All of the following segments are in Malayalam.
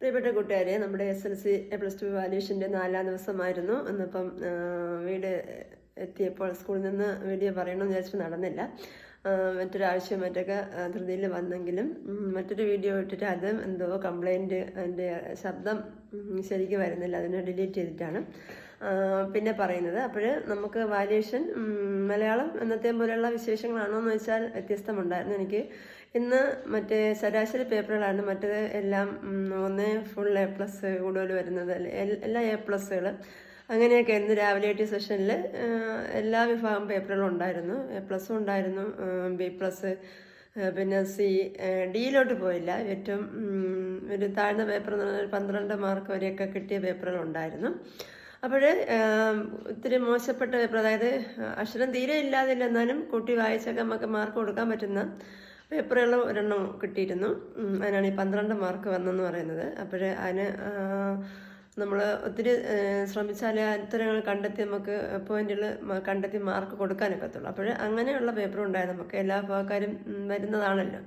പ്രിയപ്പെട്ട കൂട്ടുകാരെ നമ്മുടെ S L C plus two വാല്യൂഷന്റെ നാലാം ദിവസമായിരുന്നു. ഇന്നിപ്പം വീട് എത്തിയപ്പോൾ സ്കൂളിൽ നിന്ന് വീഡിയോ പറയണമെന്ന് വിചാരിച്ചിട്ട് നടന്നില്ല. മറ്റൊരാവശ്യം മറ്റൊക്കെ ധൃതിയിൽ വന്നെങ്കിലും മറ്റൊരു വീഡിയോ ഇട്ടിട്ട് അത് എന്തോ കംപ്ലൈന്റ് അതിന്റെ ശബ്ദം ശരിക്കും വരുന്നില്ല. അതിനെ ഡിലീറ്റ് ചെയ്തിട്ടാണ്. പിന്നെ പറയുന്നത്. അപ്പോൾ നമുക്ക് വാല്യേഷൻ മലയാളം എന്നത്തെ പോലെയുള്ള വിശേഷങ്ങളാണോ എന്ന് വെച്ചാൽ വ്യത്യസ്തമുണ്ടായിരുന്നു എനിക്ക്. ഇന്ന് മറ്റേ ശരാശരി പേപ്പറുകളാണ് മറ്റേത് എല്ലാം ഒന്ന് ഫുൾ എ പ്ലസ് കൂടുതൽ വരുന്നത്. എല്ലാ എ പ്ലസ്സുകൾ അങ്ങനെയൊക്കെ ഇന്ന് രാവിലെ ടി സെഷനിൽ എല്ലാ വിഭാഗം പേപ്പറുകളും ഉണ്ടായിരുന്നു. എ പ്ലസ്സും ഉണ്ടായിരുന്നു ബി പ്ലസ് പിന്നെ സി ഡിയിലോട്ട് പോയില്ല. ഏറ്റവും ഒരു താഴ്ന്ന പേപ്പർ എന്ന് പറഞ്ഞാൽ പന്ത്രണ്ട് മാർക്ക് വരെയൊക്കെ കിട്ടിയ പേപ്പറുകൾ ഉണ്ടായിരുന്നു അപ്പോൾ ഒത്തിരി മോശപ്പെട്ട അതായത് അക്ഷരം തീരെ ഇല്ലാതില്ല എന്നാലും കൂട്ടി വായിച്ചൊക്കെ നമുക്ക് മാർക്ക് കൊടുക്കാൻ പറ്റുന്ന പേപ്പറുകൾ ഒരെണ്ണം കിട്ടിയിരുന്നു. അതിനാണ് ഈ പന്ത്രണ്ട് മാർക്ക് വന്നെന്ന് പറയുന്നത്. അപ്പോൾ അതിന് നമ്മൾ ഒത്തിരി ശ്രമിച്ചാലേ ഉത്തരങ്ങൾ കണ്ടെത്തി നമുക്ക് പോയിന്റുകൾ കണ്ടെത്തി മാർക്ക് കൊടുക്കാനൊക്കത്തുള്ളൂ അപ്പോൾ അങ്ങനെയുള്ള പേപ്പർ ഉണ്ടായത് നമുക്ക് എല്ലാ ഭാഗക്കാരും വരുന്നതാണല്ലോ.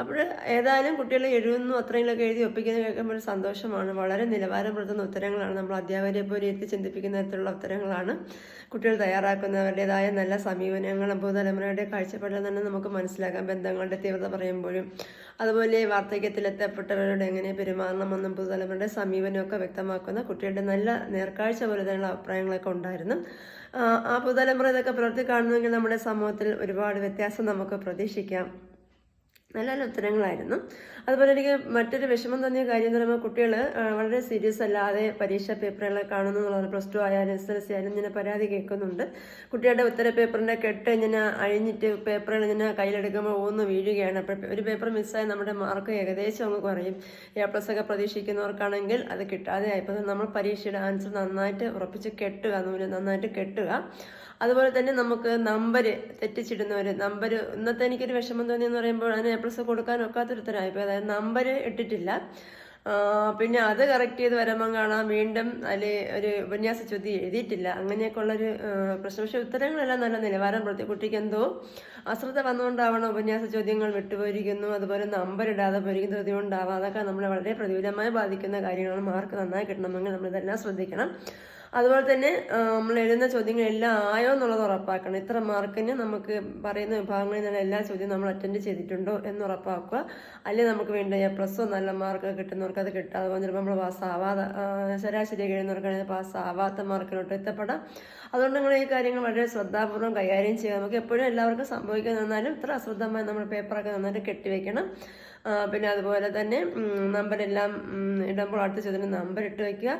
അപ്പോൾ ഏതായാലും കുട്ടികളെ എഴുതുന്നു അത്രയെങ്കിലൊക്കെ എഴുതി ഒപ്പിക്കുന്നത് കേൾക്കുമ്പോൾ ഒരു സന്തോഷമാണ്. വളരെ നിലവാരം പുലർത്തുന്ന ഉത്തരങ്ങളാണ്. നമ്മൾ അധ്യാപകരെ പോലെ എത്തി ചിന്തിപ്പിക്കുന്ന തരത്തിലുള്ള ഉത്തരങ്ങളാണ് കുട്ടികൾ തയ്യാറാക്കുന്നവരുടേതായ നല്ല സമീപനങ്ങളും പുതുതലമുറയുടെ കാഴ്ചപ്പാടിൽ തന്നെ നമുക്ക് മനസ്സിലാക്കാം ബന്ധങ്ങളുടെ തീവ്രത പറയുമ്പോഴും. അതുപോലെ വാർദ്ധക്യത്തിൽ എത്തപ്പെട്ടവരോട് എങ്ങനെ പെരുമാറണമെന്നും പുതുതലമുറയുടെ സമീപനമൊക്കെ വ്യക്തമാക്കുന്ന കുട്ടികളുടെ നല്ല നേർക്കാഴ്ച പോലെ തന്നെയുള്ള അഭിപ്രായങ്ങളൊക്കെ ഉണ്ടായിരുന്നു. ആ, പുതുതലമുറ ഇതൊക്കെ പുലർത്തി കാണുന്നെങ്കിൽ നമ്മുടെ സമൂഹത്തിൽ ഒരുപാട് വ്യത്യാസം നമുക്ക് പ്രതീക്ഷിക്കാം. നല്ല നല്ല ഉത്തരങ്ങളായിരുന്നു. അതുപോലെ എനിക്ക് മറ്റൊരു വിഷമം തോന്നിയ കാര്യം എന്ന് പറയുമ്പോൾ കുട്ടികൾ വളരെ സീരിയസ് അല്ലാതെ പരീക്ഷാ പേപ്പറുകളെ കാണുന്നു പ്ലസ് ടു ആയാലും എസ് എൽ സി ആയാലും ഇങ്ങനെ പരാതി കേൾക്കുന്നുണ്ട്. കുട്ടികളുടെ ഉത്തര പേപ്പറിന്റെ കെട്ട് ഇങ്ങനെ അഴിഞ്ഞിട്ട് പേപ്പറുകൾ ഇങ്ങനെ കയ്യിലെടുക്കുമ്പോൾ ഒന്ന് വീഴുകയാണ്. അപ്പോൾ ഒരു പേപ്പർ മിസ്സായി നമ്മുടെ മാർക്ക് ഏകദേശം അങ്ങ് കുറയും. എ പ്ലസ് ഒക്കെ പ്രതീക്ഷിക്കുന്നവർക്കാണെങ്കിൽ അത് കിട്ടാതെ ആയപ്പോൾ നമ്മൾ പരീക്ഷയുടെ ആൻസർ നന്നായിട്ട് ഉറപ്പിച്ച് കെട്ടുക നൂൽ നന്നായിട്ട് കെട്ടുക. അതുപോലെ തന്നെ നമുക്ക് നമ്പർ തെറ്റിച്ചിടുന്നവർ നമ്പർ ഇന്നത്തെ എനിക്കൊരു വിഷമം തോന്നിയെന്ന് പറയുമ്പോൾ അതിന് പ്ലസ് കൊടുക്കാൻ ഒക്കാത്തൊരു തരമായിപ്പോൾ അതായത് നമ്പർ ഇട്ടിട്ടില്ല. പിന്നെ അത് കറക്റ്റ് ചെയ്ത് വരുമ്പം കാണാം വീണ്ടും അതിൽ ഒരു ഉപന്യാസ ചോദ്യം എഴുതിയിട്ടില്ല. അങ്ങനെയൊക്കെ ഉള്ളൊരു പ്രശ്നം. പക്ഷേ ഉത്തരങ്ങളെല്ലാം നല്ല നിലവാരം പ്രതി കുട്ടിക്ക് എന്തോ അശ്രദ്ധ വന്നുകൊണ്ടാവണം ഉപന്യാസ ചോദ്യങ്ങൾ വിട്ടുപോയിരിക്കുന്നു. അതുപോലെ നമ്പർ ഇടാതെ പോയിരിക്കുന്ന ധൃതി കൊണ്ടാവാം. അതൊക്കെ നമ്മളെ വളരെ പ്രതികൂലമായി ബാധിക്കുന്ന കാര്യങ്ങളാണ്. മാർക്ക് നന്നായി കിട്ടണമെങ്കിൽ നമ്മളിതെല്ലാം ശ്രദ്ധിക്കണം. അതുപോലെ തന്നെ നമ്മൾ എഴുതുന്ന ചോദ്യങ്ങളെല്ലാം ആയോ എന്നുള്ളത് ഉറപ്പാക്കണം. ഇത്ര മാർക്കിന് നമുക്ക് പറയുന്ന വിഭാഗങ്ങളിൽ നിന്നുള്ള എല്ലാ ചോദ്യവും നമ്മൾ അറ്റൻഡ് ചെയ്തിട്ടുണ്ടോ എന്ന് ഉറപ്പാക്കുക. അല്ലെങ്കിൽ നമുക്ക് വേണ്ട എ പ്ലസോ നല്ല മാർക്ക് കിട്ടുന്നവർക്ക് അത് കിട്ടും അതുപോലെ ചിലപ്പോൾ നമ്മൾ പാസ്സാവാതെ ശരാശരി കഴിയുന്നവർക്കാണെങ്കിൽ പാസ്സാവാത്ത മാർക്കിലോട്ട് എത്തപ്പെടാം. അതുകൊണ്ട് നിങ്ങൾ ഈ കാര്യങ്ങൾ വളരെ ശ്രദ്ധാപൂർവം കൈകാര്യം ചെയ്യുക. നമുക്ക് എപ്പോഴും എല്ലാവർക്കും സംഭവിക്കാൻ നിന്നാലും ഇത്ര അശ്രദ്ധമായി നമ്മൾ പേപ്പറൊക്കെ നന്നായിട്ട് കെട്ടിവെക്കണം. പിന്നെ അതുപോലെ തന്നെ നമ്പരെല്ലാം ഇടുമ്പോൾ അടുത്ത ചോദ്യത്തിന് നമ്പർ ഇട്ട് വയ്ക്കുക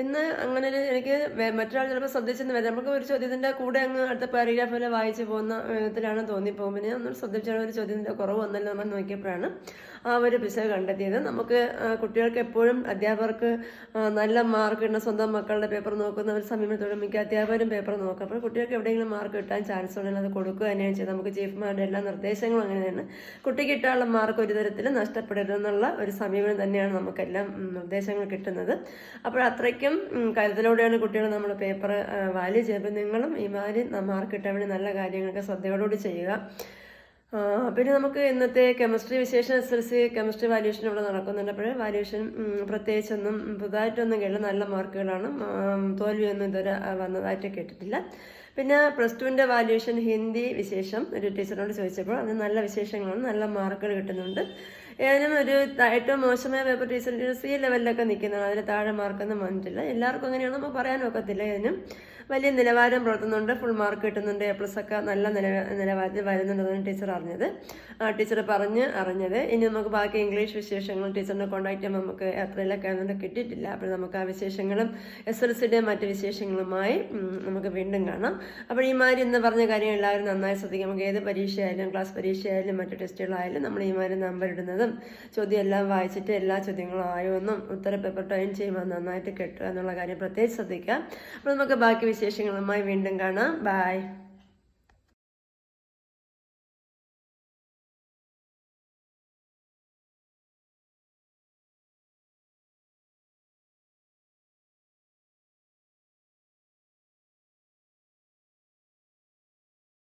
ഇന്ന് അങ്ങനെ ഒരു എനിക്ക് മറ്റൊരാൾ ചിലപ്പോൾ ശ്രദ്ധിച്ചെന്ന് വരാം നമുക്ക് ഒരു ചോദ്യത്തിന്റെ കൂടെ അങ്ങ് അടുത്ത പാരഗ്രാഫ് വരെ വായിച്ചു പോകുന്ന വിധത്തിലാണ് തോന്നിപ്പോകും പിന്നെ ഒന്ന് ശ്രദ്ധിച്ചാണ് ഒരു ചോദ്യത്തിന്റെ കുറവ് വന്നല്ലോ നമ്മൾ നോക്കിയപ്പോഴാണ് ആ ഒരു പിശക് കണ്ടെത്തിയത്. നമുക്ക് കുട്ടികൾക്ക് എപ്പോഴും അധ്യാപകർക്ക് നല്ല മാർക്ക് ഇടുന്ന സ്വന്തം മക്കളുടെ പേപ്പർ നോക്കുന്ന ഒരു സമീപത്തോടെ മിക്ക അധ്യാപകരും പേപ്പർ നോക്കും. അപ്പോൾ കുട്ടികൾക്ക് എവിടെയെങ്കിലും മാർക്ക് കിട്ടാൻ ചാൻസ് ഉണ്ടെങ്കിൽ അത് കൊടുക്കുക തന്നെയാണ് ചെയ്തത് നമുക്ക് ചീഫ്മാരുടെ എല്ലാ നിർദ്ദേശങ്ങളും അങ്ങനെ അങ്ങനെയാണ് കുട്ടിക്ക് കിട്ടാനുള്ള മാർക്ക് ഒരു തരത്തിൽ നഷ്ടപ്പെടരുതെന്നുള്ള ഒരു സമീപനം തന്നെയാണ് നമുക്കെല്ലാം നിർദ്ദേശങ്ങൾ കിട്ടുന്നത്. അപ്പോൾ അത്രയ്ക്കും ഉം, കരുതലോടെയാണ് കുട്ടികൾ നമ്മൾ പേപ്പർ വാല്യൂ ചെയ്യുമ്പോൾ നിങ്ങളും ഈ മാതിരി മാർക്ക് കിട്ടാൻ വേണ്ടി നല്ല കാര്യങ്ങളൊക്കെ ശ്രദ്ധയോടുകൂടി ചെയ്യുക. പിന്നെ നമുക്ക് ഇന്നത്തെ കെമിസ്ട്രി വിശേഷം S L C chemistry valuation ഇവിടെ നടക്കുന്നുണ്ട്. അപ്പോൾ വാല്യൂഷൻ പ്രത്യേകിച്ചൊന്നും പുതുതായിട്ടൊന്നും കേട്ടില്ല. നല്ല മാർക്കുകളാണ്. തോൽവിയൊന്നും ഇതുവരെ വന്നതായിട്ട് കേട്ടിട്ടില്ല. പിന്നെ പ്ലസ് ടുവിന്റെ വാല്യൂഷൻ ഹിന്ദി വിശേഷം ഒരു ടീച്ചറിനോട് ചോദിച്ചപ്പോൾ അത് നല്ല വിശേഷങ്ങളാണ്. നല്ല മാർക്കുകൾ കിട്ടുന്നുണ്ട്. ഏതായാലും ഒരു ഏറ്റവും മോശമായ പേപ്പർ ടീച്ചർ സി ലെവലിലൊക്കെ നിൽക്കുന്നതാണ് അതിന് താഴെ മാർക്കൊന്നും വന്നിട്ടില്ല. എല്ലാവർക്കും അങ്ങനെയാണ് നമുക്ക് പറയാൻ ഒക്കത്തില്ല ഇതിനും വലിയ നിലവാരം പുലർത്തുന്നുണ്ട്. ഫുൾ മാർക്ക് കിട്ടുന്നുണ്ട്. എ പ്ലസ് ഒക്കെ നല്ല നില നിലവാരത്തിൽ വരുന്നുണ്ടെന്നാണ് ടീച്ചർ അറിഞ്ഞത്. ആ ടീച്ചർ പറഞ്ഞ് അറിഞ്ഞത്. ഇനി നമുക്ക് ബാക്കി ഇംഗ്ലീഷ് വിശേഷങ്ങളും ടീച്ചറിനെ കോൺടാക്ട് ചെയ്യുമ്പോൾ നമുക്ക് എത്രയിലൊക്കെ ആണെന്ന് കിട്ടിയിട്ടില്ല. അപ്പോൾ നമുക്ക് ആ വിശേഷങ്ങളും എസ് എൽ സിയുടെ മറ്റ് വിശേഷങ്ങളുമായി നമുക്ക് വീണ്ടും കാണാം. അപ്പോൾ ഈ മാതിരി ഇന്ന് പറഞ്ഞ കാര്യം എല്ലാവരും നന്നായി ശ്രദ്ധിക്കാം നമുക്ക് ഏത് പരീക്ഷയായാലും ക്ലാസ് പരീക്ഷയായാലും മറ്റു ടെസ്റ്റുകളായാലും നമ്മൾ ഈ മാതിരി നമ്പർ ഇടുന്നതും ചോദ്യം എല്ലാം വായിച്ചിട്ട് എല്ലാ ചോദ്യങ്ങളും ആയോന്നും ഉത്തര പേപ്പർ ടൈം ചെയ്യുമ്പോൾ നന്നായിട്ട് കെട്ടുക എന്നുള്ള കാര്യം പ്രത്യേകിച്ച് ശ്രദ്ധിക്കാം അപ്പോൾ നമുക്ക് ബാക്കി വിശേഷങ്ങളുമായി വീണ്ടും കാണാം. ബായ്